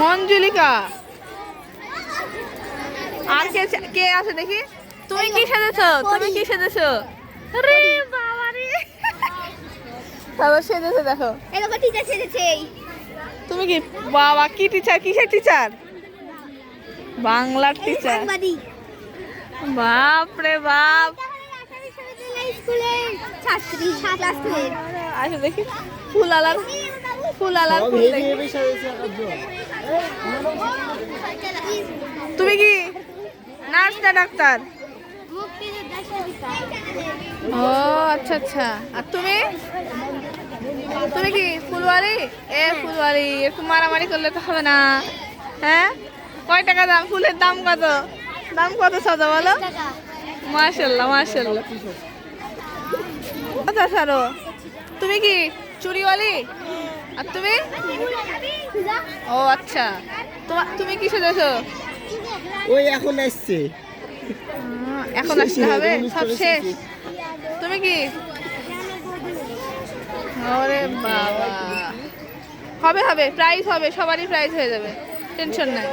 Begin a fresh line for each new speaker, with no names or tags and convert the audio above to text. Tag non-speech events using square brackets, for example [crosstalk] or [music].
মঞ্জুলিকা। আর কে কে আছে দেখি? তুমি কি সেজেছো? তুমি কি সেজেছো? রে বাবা রে। সেজেছে দেখো।
এরকম টিচার সেজেছে
তুমি কি বাবা কি টিচার কিসের টিচার বাংলার টিচার বাপ রে বাপ।
ছাত্রী ক্লাস
দেখি। ফুল আলার ফুল আলার ফুল তুমি কি নার্স না ডাক্তার? ও আচ্ছা আচ্ছা। আর তুমি? তুমি কি ফুলওয়ারি এ ফুলওয়ারি একটু মারামারি করলে তো হবে না। হ্যাঁ? কয় টাকা দাম? ফুলের দাম কত? দাম কত সাদা বলো? মাশাল্লাহ মাশাল্লাহ আচ্ছা সারো। তুমি কি চুরিওয়ালি? আর তুমি? ও আচ্ছা। তুমি কি সেজেছো?
ওই এখন আসছে।
এখন আসতে হবে? [laughs] সব শেষ। তুমি কি? ওরে বাবা। হবে হবে। প্রাইজ হবে। সবারই প্রাইজ হয়ে যাবে। টেনশন নাই।